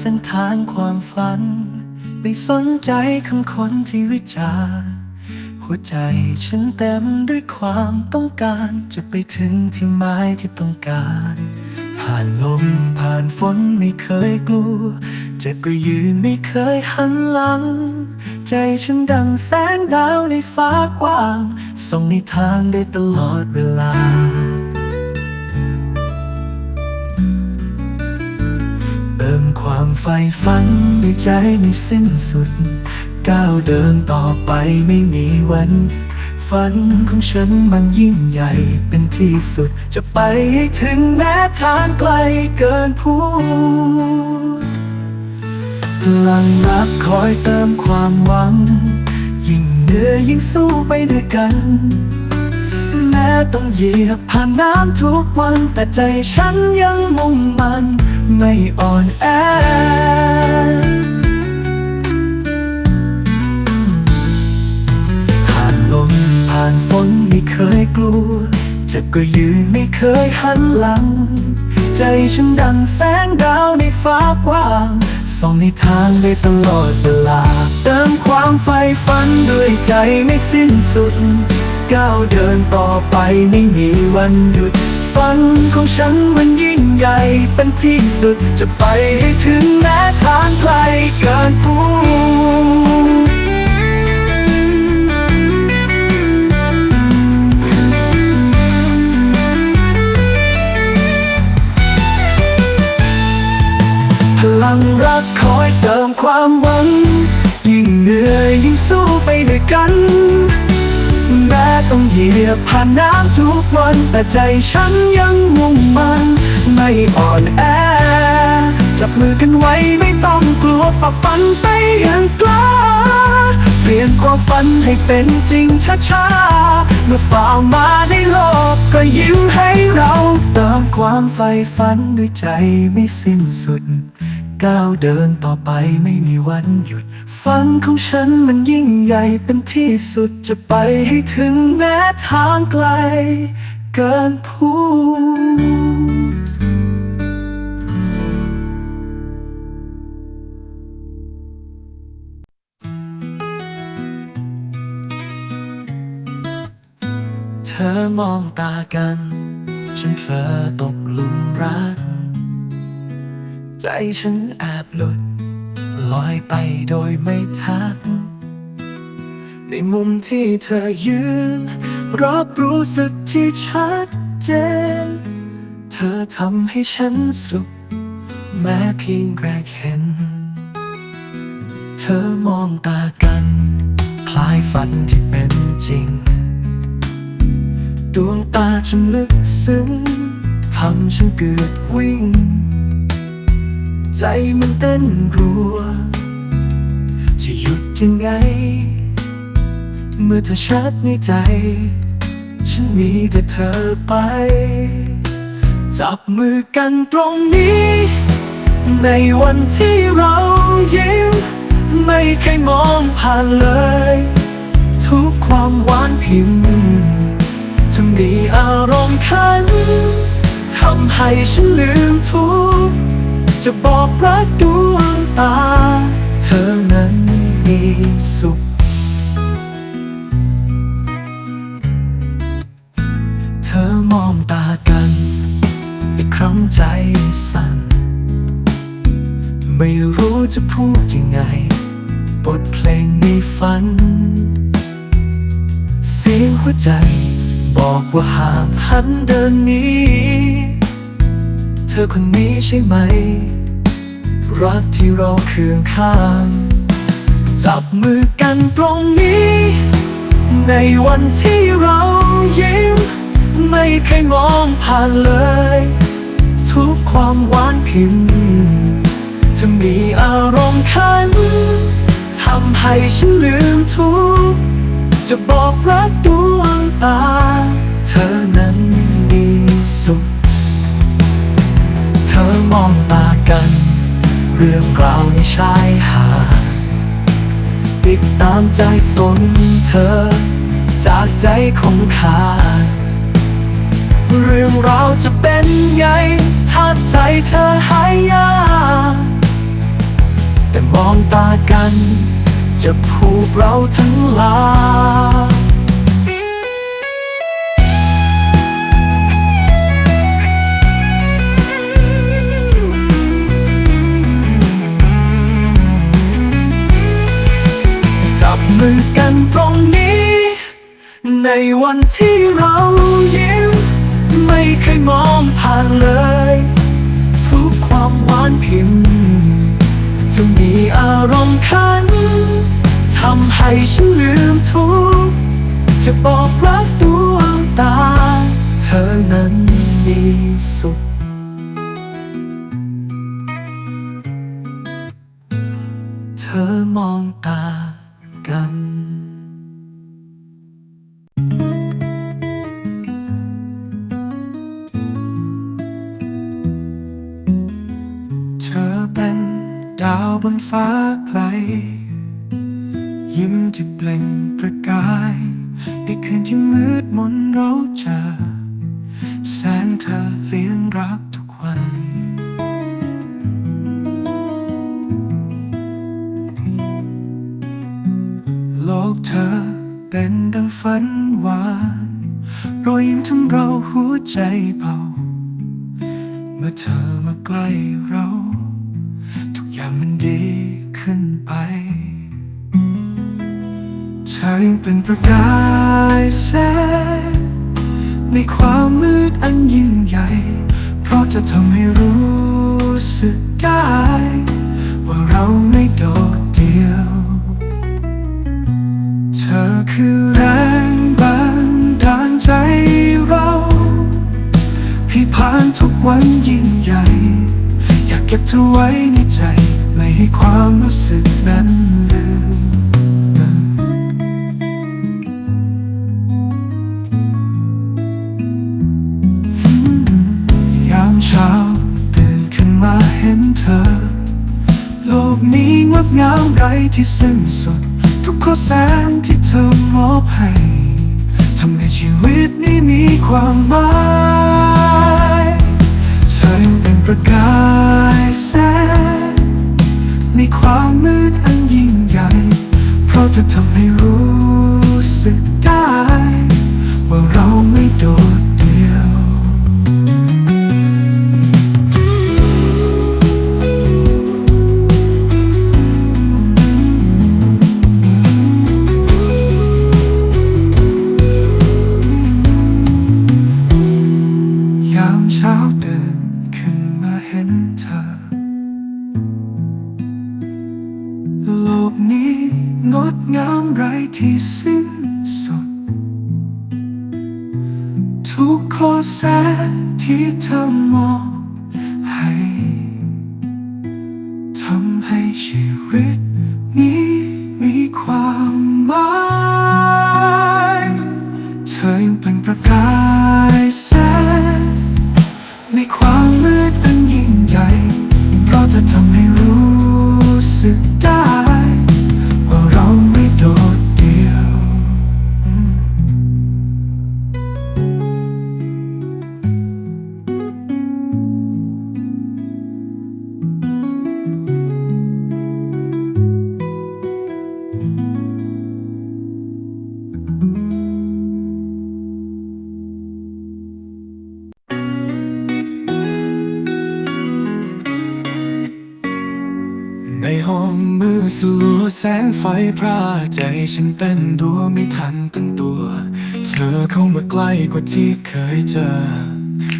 เส้นทางความฝัน ไม่สนใจคำคนที่วิจารหัวใจฉันเต็มด้วยความต้องการจะไปถึงที่หมายที่ต้องการ ผ่านลมผ่านฝนไม่เคยกลัวเจ็บก็ยืนไม่เคยหันหลัง ใจฉันดังแสงดาวในฟ้ากว้าง ส่องในทางได้ตลอดเวลาามใฝ่ฝันด้วยใจไม่สิ้นสุด ก้าวเดินต่อไปไม่มีวัน ฝันของฉันมันยิ่งใหญ่เป็นที่สุด จะไปให้ถึงแม้ทางไกลเกินพูดพลังรักคอยเติมความหวัง ยิ่งเหนื่อยยิ่งสู้ไปด้วยกันแม้ต้องเหยียบผ่านน้ำทุกวัน แต่ใจฉันยังมุ่งมัน ไม่อ่อนแอผ่านลมผ่านฝนไม่เคยกลัว เจ็บก็ยืนไม่เคยหันหลัง ใจฉันดังแสงดาวในฟ้ากว้างส่องในทางได้ตลอดเวลา เติมความใฝ่ฝันด้วยใจไม่สิ้นสุด ก้าวเดินต่อไปไม่มีวันหยุด ฝันของฉันมันยิ่งใหญ่เป็นที่สุดจะไปให้ถึงแม้ทางไกลเกินพูพลังรักคอยเติมความหวัง ยิ่งเหนื่อยยิ่งสู้ไปด้วยกัน แม้ต้องเหยียบผ่านน้ำทุกวัน แต่ใจฉันยังมุ่งมันไม่อ่อนแอ จับมือกันไว้ไม่ต้องกลัวฝ่าฟันไปอย่างกล้า เปลี่ยนความฝันให้เป็นจริงช้าๆ เมื่อฝ่ามาในโลกก็ยิ้มให้เรา เติมความใฝ่ฝันด้วยใจไม่สิ้นสุด ก้าวเดินต่อไปไม่มีวันหยุด ฝันของฉันมันยิ่งใหญ่เป็นที่สุดจะไปให้ถึงแม้ทางไกล เกินพูดเธอมองตากัน ฉันเผลอตกหลุมรัก ใจฉันแอบหลุด ลอยไปโดยไม่ทัก ในมุมที่เธอยืน รับรู้สึกที่ชัดเจน เธอทำให้ฉันสุข แม้เพียงแรกเห็น เธอมองตากัน คล้ายฝันที่เป็นจริง ดวงตาฉันลึกซึ้งทำฉันเกิดวิ่ง ใจมันเต้นรัว จะหยุดยังไง เมื่อเธอชัดในใจ ฉันมีแต่เธอไป จับมือกันตรงนี้ ในวันที่เรายิ้ม ไม่เคยมองผ่านเลย ทุกความหวานพิมพ์ทำดีอารมณ์ขันทำให้ฉันลืมทุก จะบอกรักดวงตา เธอนั้นมีสุข เธอมองตากัน อีกครั้งใจสั่น ไม่รู้จะพูดยังไง บทเพลงในฝัน เสียงหัวใจ บอกว่าหามหันเดินนี้ เธอคนนี้ใช่ไหม รักที่เราเคืองข้าง จับมือกันตรงนี้ ในวันที่เรายิ้ม ไม่เคยมองผ่านเลย ทุกความหวานพิมพ์จะมีอารมณ์ขันทำให้ฉันลืมทุก จะบอกรักดวงตา เธอ อมองตากัน เรื่องราวในชายหาดติดตามใจสนเธอ จากใจของขาดเรื่องราวจะเป็นไง ถ้าใจเธอหายยากแต่มองตากัน จะผูกเราทั้งหลา มือกันตรงนี้ ในวันที่เรายิ้ม ไม่เคยมองผ่านเลย ทุกความหวานพิมพ์จะมีอารมณ์ขันทำให้ฉันลืมทุก จะบอกรักดวงตา เธอนั้นมีสุขเธอมองตา กันเธอเป็นดาวบนฟ้าไกล ยิ้มที่เปล่งประกาย ในคืนที่มืดมนเราเจอ ทำเราหัวใจเบา เมื่อเธอมาใกล้ ธอไว้ในใจ ไม่ให้ความรู้สึกนั้นลืมยามเช้าตื่นขึ้นมาเห็นเธอ โลกนี้งดงามไรที่สิ้นสุด ทุกข้อแสงที่เธอมอบให้ทำให้ชีวิตนี้มีความหมาย ไฟพร่าใจฉันเต้นดัวไม่ทันตั้งตัว เธอเข้ามาใกล้กว่าที่เคยเจอ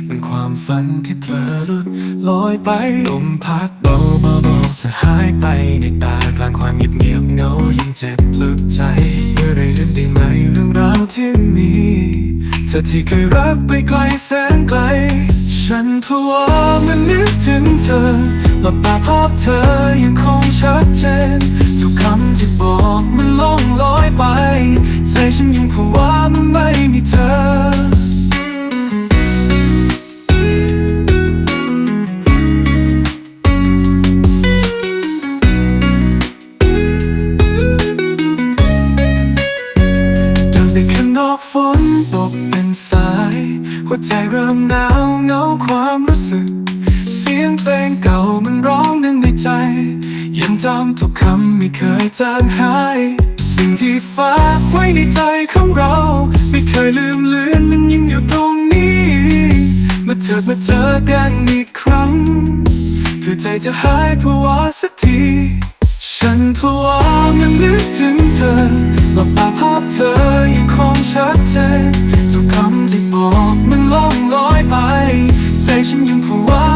มันความฝันที่เผลอลุดลอยไปลมพัดเบาเบาเบอกจะหายไปในตากลางความเงียบเงียบเงายิ่งเจ็บลึกใจเมื่อไรลืมได้ไหมเรื่องราวที่มี เธอที่เคยรักไปไกลแสนไกล ฉันผวามื่อนึกถึงเธอ หลับตาภาพเธอยังคงชัดเจนทุกคำที่บอกมันล่องลอยไป ใจฉันยังคงว่ามันไม่มีเธอ อหลับตาภาพเธอยังคงชัดเจนทุกคำที่บอกมันล่องลอยไป ใจฉันยังผวา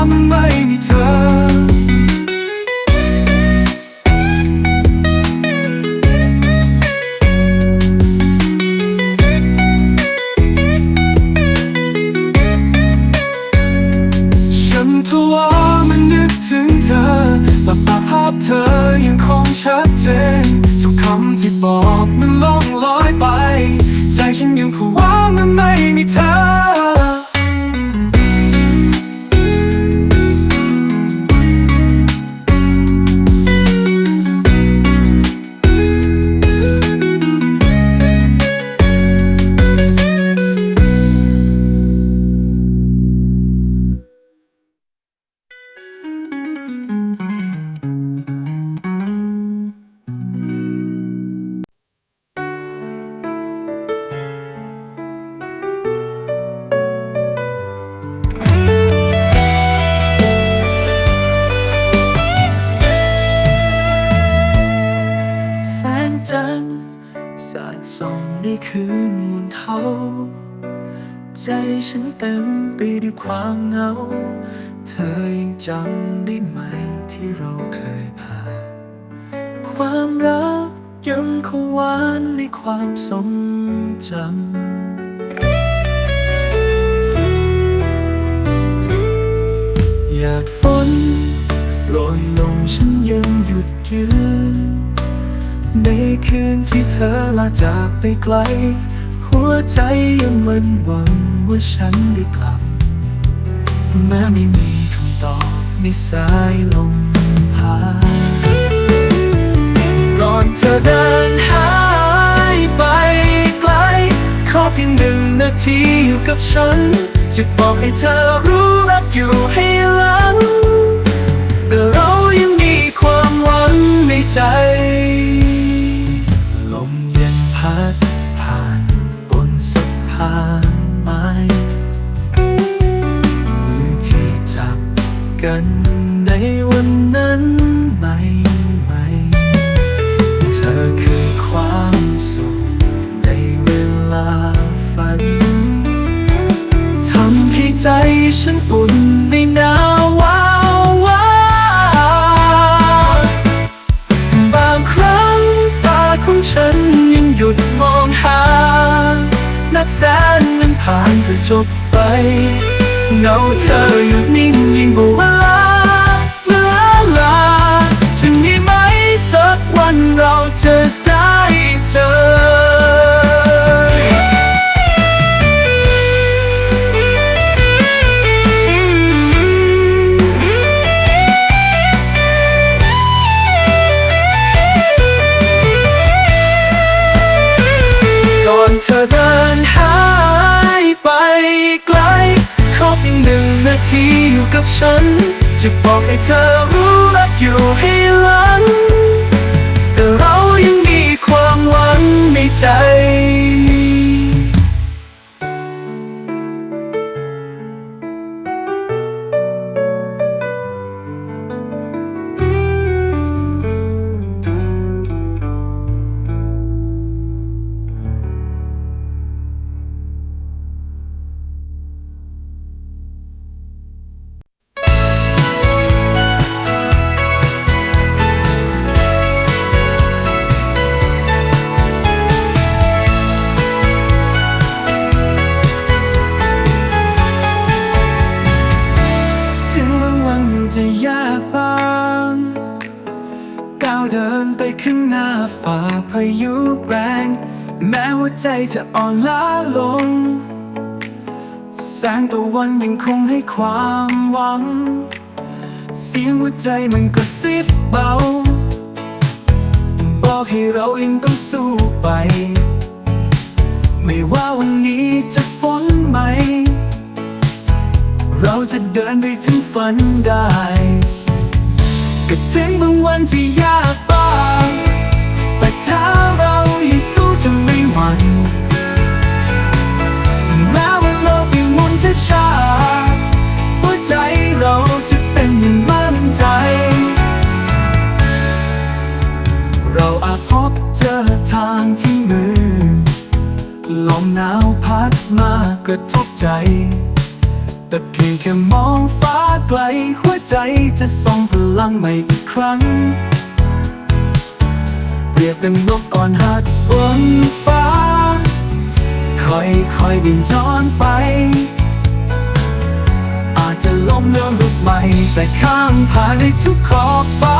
ในคืนที่เธอลาจากไปไกล หัวใจยังมันหวังว่าฉันได้กลับ แม้ไม่มีคำตอบในสายลมพายก่อนเธอเดินหายไปไกล ขอเพียงหนึ่งนาทีอยู่กับฉัน จะบอกให้เธอรู้รักอยู่ให้หลังแต่เรายังมีความหวังในใจ พัดผ่านบนสะพานไม้มือที่จับกันในวันนั้นไม่ไม่ เธอคือความสุขในเวลาฝัน ทำให้ใจฉันอุ่น ผ่านก็จบไป เงาเธออยู่นิ่งยิ่งกว่า ที่อยู่กับฉัน จะบอกให้เธอรู้รักอยู่ให้หลังแต่เรายังมีความหวังในใจ ยังคงให้ความหวัง เสียงหัวใจมันก็ซิบเบา บอกให้เรายังต้องสู้ไป ไม่ว่าวันนี้จะฝนไหม เราจะเดินไปถึงฝันได้ก็ถึงบางวันจะยากบ้างแต่ถ้าเรา ช้าหัวใจเราจะเป็นอย่างมั่นใจ เราอาจพบเจอทางที่มือ ลมหนาวพัดมากระทบใจ แต่เพียงแค่มองฟ้าไกล หัวใจจะส่งพลังใหม่อีกครั้ง เปรียบดังนกอ่อนหัดบนฟ้า ค่อยๆบินจอนไป ล้มแล้วลุกใหม่ แต่ข้างผ่านในทุกขอบฟ้า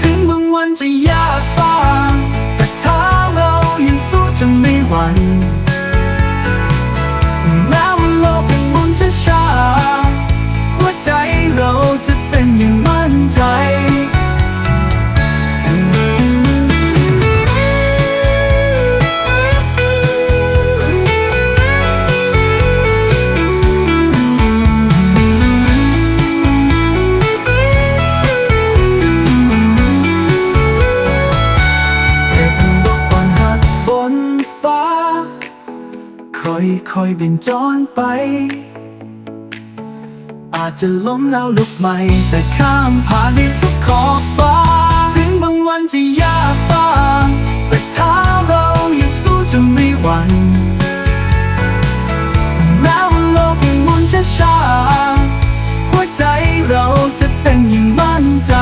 ถึงบางวันจะยากบ้างแต่ถ้าเรายังสู้จะไม่หวั่นแม้ว่าโลกเป็นมุนช้าๆหัวใจเราจะเป็นอย่างมั่นใจ อยบินจอนไป อาจจะล้มแล้วลุกใหม่ แต่ข้ามผ่านได้ทุกขอบฟ้า ถึงบางวันจะยากบ้างแต่ถ้าเรายังสู้จะไม่หวั่นแม้ว่าโลกยังหมุนช้าๆหัวใจเราจะเป็นอย่างมั่นใจ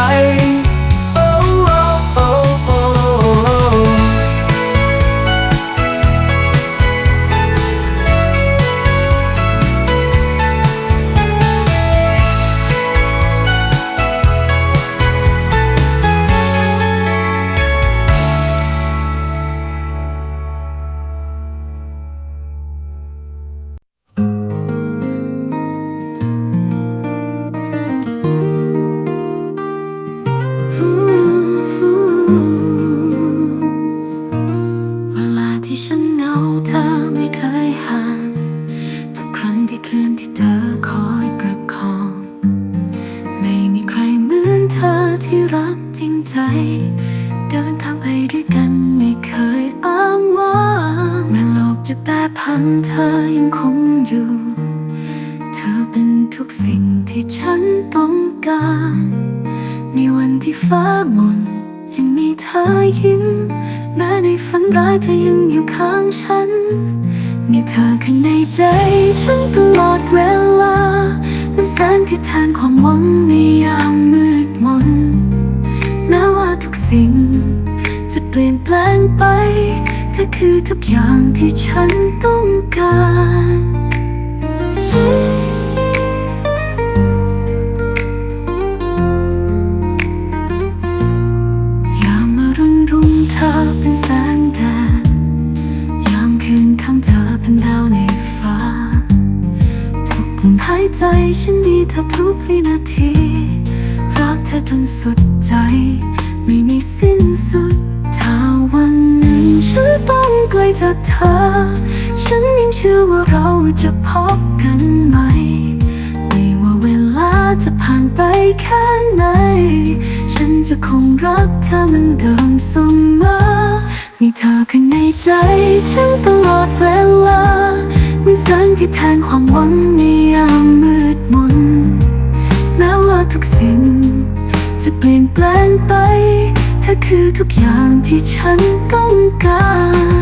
รักเธอมันเดิมเสมอ มีเธอข้างในใจฉันตลอดเวลาเหมือนแสงที่แทนความหวังในยามมืดมน แม้ว่าทุกสิ่ง จะเปลี่ยนแปลงไป เธอคือทุกอย่างที่ฉันต้องการ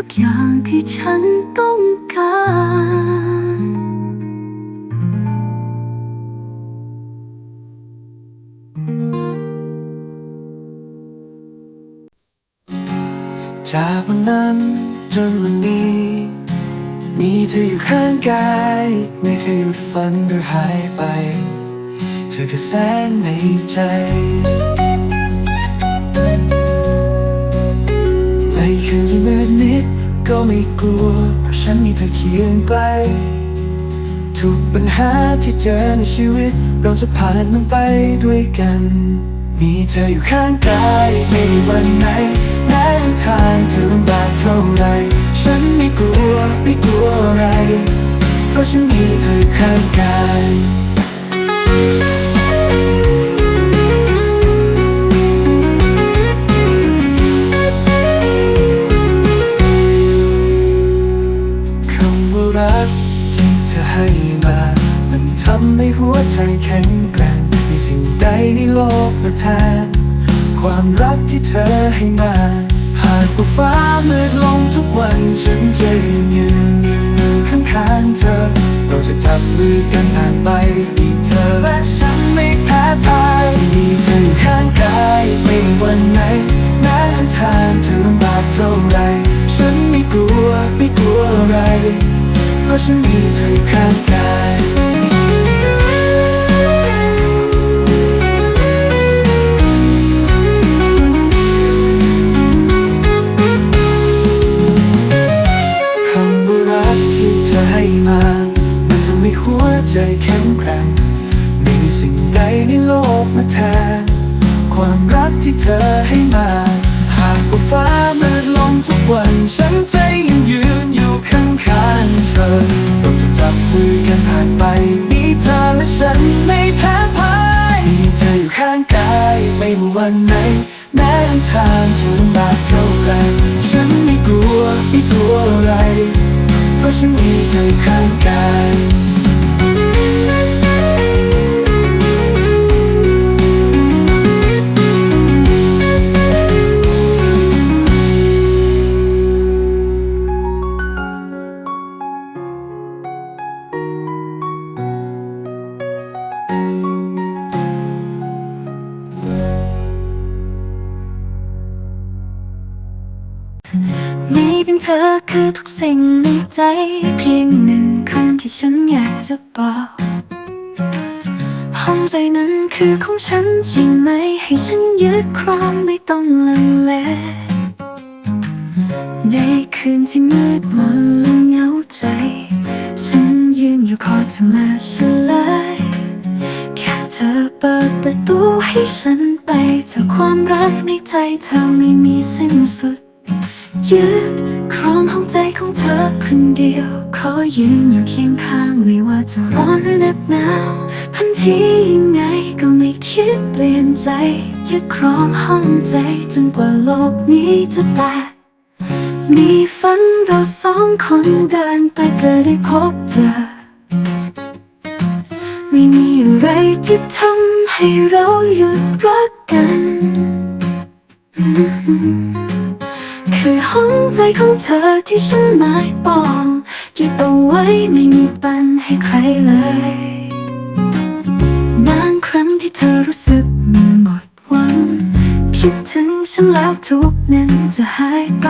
ทุกอย่างที่ฉันต้องการจากวันนั้นจนวันนี้ มีเธออยู่ข้างกาย ไม่เคยหยุดฝันหรือหายไป เธอคือแสงในใจ คืนที่มืดนิดก็ไม่กลัว เพราะฉันมีเธอเคียงใกล้ทุกปัญหาที่เจอในชีวิต เราจะผ่านมันไปด้วยกัน มีเธออยู่ข้างกายไม่วันไหนแม้ทางจะลำบากเท่าไร ฉันไม่กลัวไม่กลัวอะไร เพราะฉันมีเธอข้างกายำให้หัวใจแข็งแกร่งมีสิ่งใดในโลกมาแทน ความรักที่เธอให้มา หากว่าฟ้ามืดลงทุกวันฉันจะยืนยืนยืนมือข้างๆเธอ เราจะจับมือกันผ่านไปมีเธอและฉันไม่แพ้พ่ายมีเธอข้างกายไม่ว่าวันไหนแม้ทางจะลำบากเท่าไรฉันไม่กลัวไม่กลัวอะไร เพราะฉันมีเธอข้างกายาวันไหน แม้ทางจะลำบากเท่าไรฉันไม่กลัวไม่กลัวอะไร เพราะฉันมีเธอข้างกาย ฉันอยากจะบอกห้องใจนั้นคือของฉันใช่ไหม ให้ฉันยึดครองไม่ต้องลังเลในคืนที่มืดมนและเหงาใจ ฉันยืนอยู่คอยเธอมาเฉลยแค่เธอเปิดประตูให้ฉันไปจากความรักในใจเธอไม่มีสิ้นสุด ยึดครองห้องใจของเธอคนเดียว ขอยืนอยู่เคียงข้างไม่ว่าจะร้อนหรือหนักหนาวพันทียังไงก็ไม่คิดเปลี่ยนใจ ยึดครองห้องใจจนกว่าโลกนี้จะแตกมีฝันเราสองคนเดินไปจะได้พบเจอไม่มีอะไรที่ทำให้เราหยุดรักกัน คือห้องใจของเธอที่ฉันหมายปองเก็บเอาไว้ไม่มีปันให้ใครเลยบางครั้งที่เธอรู้สึกมันหมดหวังคิดถึงฉันแล้วทุกนั้นจะหายไป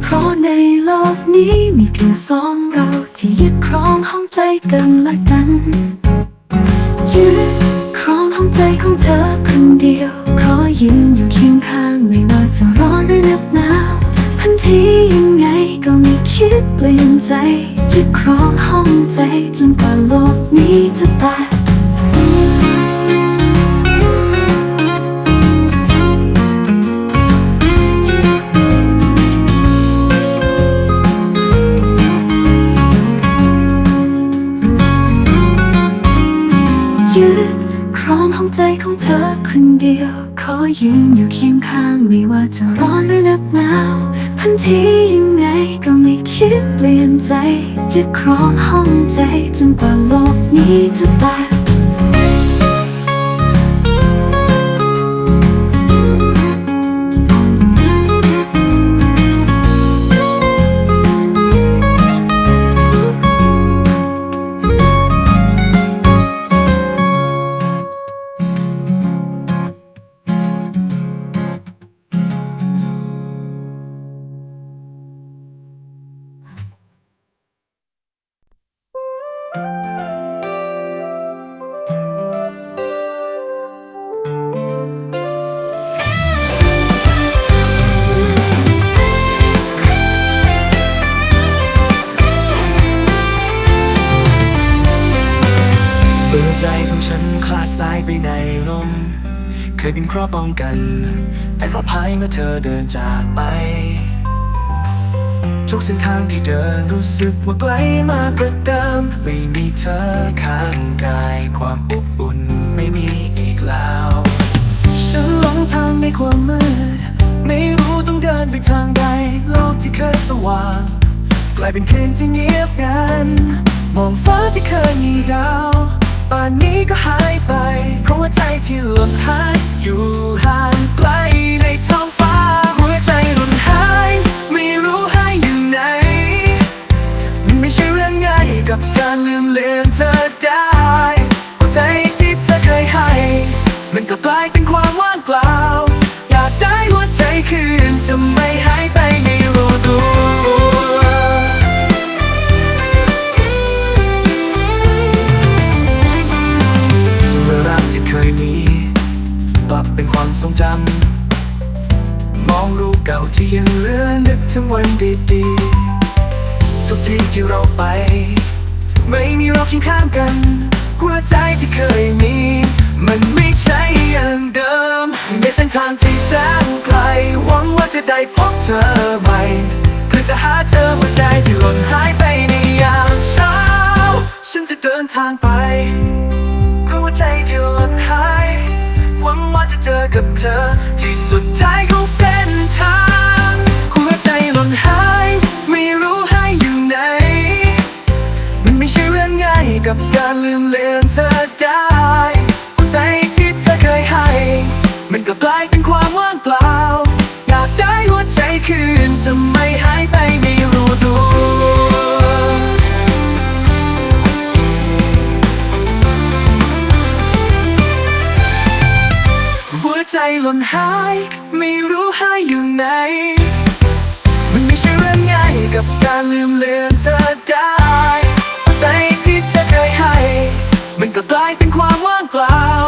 เพราะในโลกนี้มีเพียงสองเราที่ยึดครองห้องใจกันและกันยึดครองห้องใจของเธอคนเดียว ขอยืนอยู่เคียงข้างไม่ว่าจะร้อนหรือหนักหนาว คิดเปลี่ยนใจยึดครองห้องใจจนกว่าโลกนี้จะแตกยึ เธอคนเดียว ขอยืนอยู่เคียงข้างไม่ว่าจะร้อนหรือหนักหนาวพันทียังไงก็ไม่คิดเปลี่ยนใจยึดครองห้องใจจนกว่าโลกนี้จะแตก คลาดสายไปในลม เคยเป็นครอบป้องกัน แต่ปลอดภัยเมื่อเธอเดินจากไป ทุกเส้นทางที่เดินรู้สึกว่าไกลมากกว่าเดิมไม่มีเธอข้างกาย ความอบอุ่นไม่มีอีกแล้ว ฉันหลงทางในความมืด ไม่รู้ต้องเดินไปทางใด โลกที่เคยสว่าง กลายเป็นคืนที่เงียบงัน มองฟ้าที่เคยมีดาว ป่านนี้ก็หายไป เพราะว่าใจที่หล่นหายอยู่ห่างไกลในท้องฟ้า หัวใจหล่นหายไม่รู้หายอยู่ไหน มันไม่ใช่เรื่องง่ายกับการลืมเลือนเธอได้หัวใจที่เธอเคยให้ มันก็กลายเป็น พบเธอใหม่เพื่อจะหาเจอหัวใจที่หล่นหายไปในยามเช้า ฉันจะเดินทางไปเพื่อหัวใจที่หล่นหายหวังว่าจะเจอกับเธอ ที่สุดท้ายของเส้นทางหัวใจหล่นหายไม่รู้หายอยู่ไหนมันไม่ใช่เรื่องง่ายกับการลืมเลือนเธอได้หัวใจที่เธอเคยให้ มันก็กลายเป็น หาย ไม่รู้หายอยู่ไหน มันไม่ใช่เรื่องง่ายกับการลืมเลือนเธอได้หัวใจที่เธอเคยให้ มันก็กลายเป็นความว่างเปล่า